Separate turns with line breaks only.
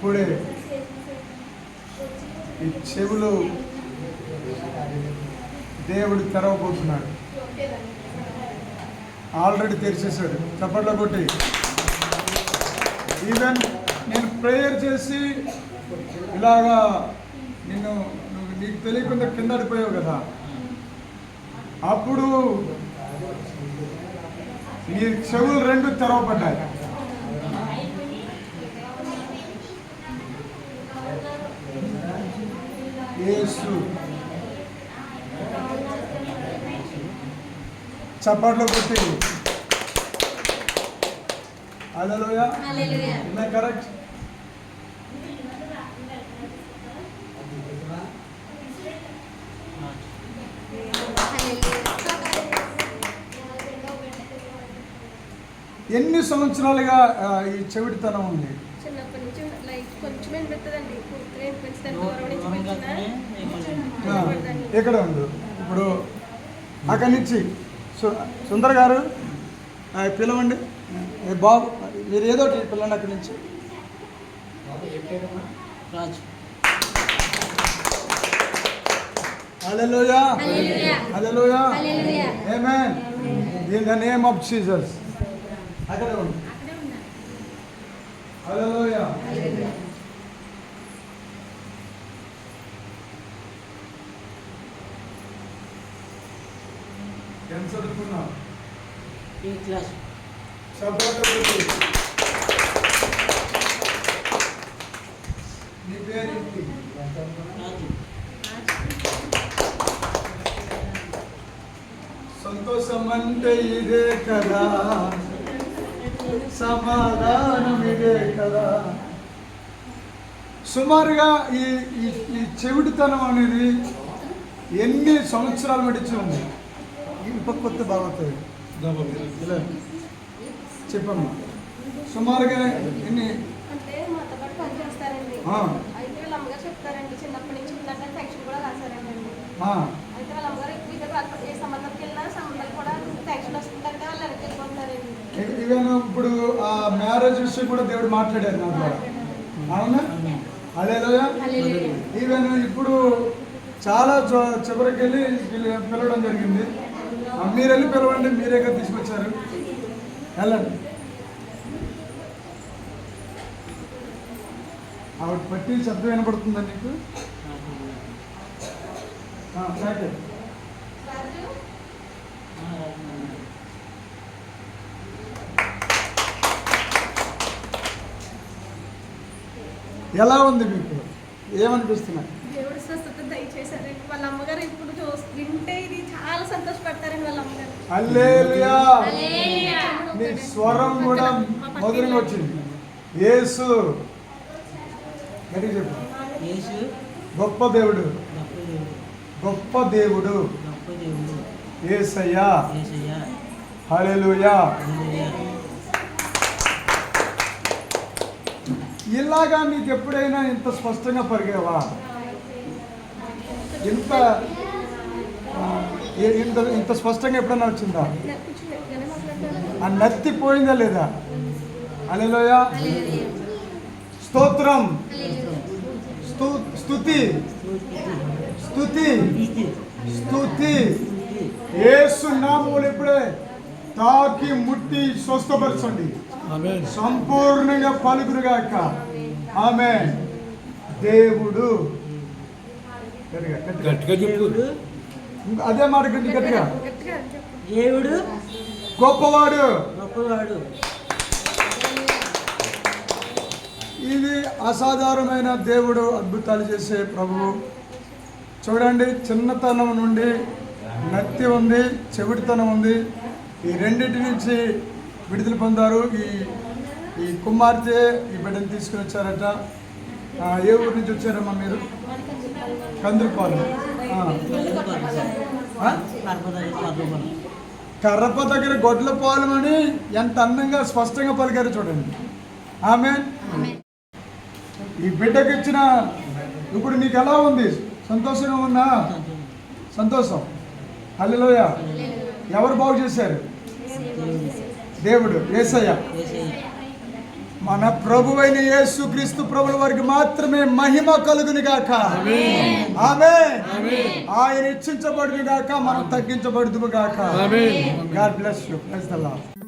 ఇప్పుడే ఈ చెవులు దేవుడు తెరవబోతున్నాడు. ఆల్రెడీ తెరిచేశాడు. చప్పట్లో కొట్టి. ఈవెన్ నేను ప్రేయర్ చేసి ఇలాగా నిన్ను నువ్వు నీకు తెలియకుండా కింద కదా. అప్పుడు నీ చెవులు రెండు తెరవబడ్డాయి. చప్పట్లో కొట్టి. అలలోయ. కరెక్ట్ ఎన్ని సంవత్సరాలుగా ఈ చెవిటితనం ఉంది?
చిన్నప్పటి నుంచి లైక్ కొంచెం
ఎక్కడ ఉంది ఇప్పుడు అక్కడి నుంచి. సు- సుందర్ గారు పిలవండి. ఏ బాబు మీరు ఏదో ఒకటి పిల్లండి అక్కడి నుంచి.
రాజు.
Hallelujah.
Hallelujah.
Hallelujah.
Hallelujah.
Amen in the name of Jesus అక్కడ ఉంది
అక్కడే ఉన్నా
హల్లెలూయా ఎంత చదువుకున్నావు
ఈ క్లాస్.
నీ పేరు ఏంటి? సంతోషం అంటే ఇదే కదా సమాధానం ఇదే కదా. సుమారుగా ఈ ఈ చెవిటితనం అనేది ఎన్ని సంవత్సరాలు నడిచి ఉంది. ఇంకొక కొత్త బాగుతుంది చెప్పమ్మా. సుమారుగా ఎన్ని?
చెప్తారండి చిన్నప్పటి నుంచి పిల్లలు సెక్షన్ కూడా రాశారండి
ఆ,
అయితే వాళ్ళ అమ్మగారు ఇద్దరు వాళ్ళ- ఏ సంబంధంకి వెళ్ళినా సంబంధాలు కూడా సెక్షన్ వస్తుందంటే వాళ్ళు వెనక్కి వెళ్ళిపోతారండి
ఇ- ఈవెన్ ఇప్పుడు ఆ మ్యారేజ్ విషయం కూడా దేవుడు మాట్లాడారు నా ద్వారా. అవునా? అదేలోయా ఈవెన్ ఇప్పుడు చాలా చివరికి వెళ్ళి పిలవడం జరిగింది. మీరు వెళ్ళి పిలవండి మీరేగా తీసుకొచ్చారు. వెళ్ళండి. ఆవిడ పట్టి శబ్దం వినపడుతుందా నీకు? ఆ, ఎలా ఉంది మీకు? ఏమనిపిస్తున్నాయి?
దేవుడు స్వస్థత దయచేశారండి. వాళ్ళ అమ్మగారు ఇప్పుడు చూస్ వింటే ఇది చాలా సంతోషపడతారండి వాళ్ళ అమ్మగారు.
హల్లెలూయా!
హల్లెలూయా.
నీ స్వరం కూడా మధురంగా వచ్చింది. యేసు! గట్టిగా చెప్పు.
యేసు!
గొప్ప దేవుడు.
గొప్ప దేవుడు.
గొప్ప దేవుడు.
యేసయ్య
హల్లెలూయా! ఇలాగా నీకు ఎప్పుడైనా ఇంత స్పష్టంగా పరిగేవా? ఇంత ఇంత ఇంత స్పష్టంగా ఎప్పుడైనా వచ్చిందా? ఆ నత్తి పోయిందా లేదా?
అలెలోయ
స్తోత్రం. స్తుతి. స్తుతి. స్తుతి. ఏసు నామములు ఇప్పుడే తాకి ముట్టి స్వస్థపరచండి. సంపూర్ణంగా పలుకురుగాక. ఆమె దేవుడు. గట్టిగా,
చెప్పు.
అదే మాట గట్టి గట్టిగా.
దేవుడు
గొప్పవాడు.
గొప్పవాడు.
ఇది అసాధారణమైన దేవుడు అద్భుతాలు చేసే ప్రభువు. చూడండి చిన్నతనం నుండి నత్తి ఉంది చెవిటితనం ఉంది. ఈ రెండింటి నుంచి విడుదల పొందారు. ఈ ఈ కుమార్తె ఈ బిడ్డను తీసుకుని వచ్చారట. ఏ ఊరు నుంచి వచ్చారమ్మా మీరు? కందులపాలెం. ఆ. ఆ? కర్రప దగ్గర గొడ్లపాలెం అని ఎంత అందంగా స్పష్టంగా పలికారు చూడండి. ఆమె ఈ బిడ్డకి ఇచ్చిన ఇప్పుడు నీకు ఎలా ఉంది? సంతోషంగా ఉన్నా? సంతోషం. హల్లెలూయ. ఎవరు బాగు చేశారు? దేవుడు ఏసయ్య. మన ప్రభువైన యేసు క్రీస్తు ప్రభుల వారికి మాత్రమే మహిమ కలుగుని గాక. ఆమె ఆయన ఇచ్చించబడును గాక మనం తగ్గించబడుదుము గాక. God bless you. Bless the Lord.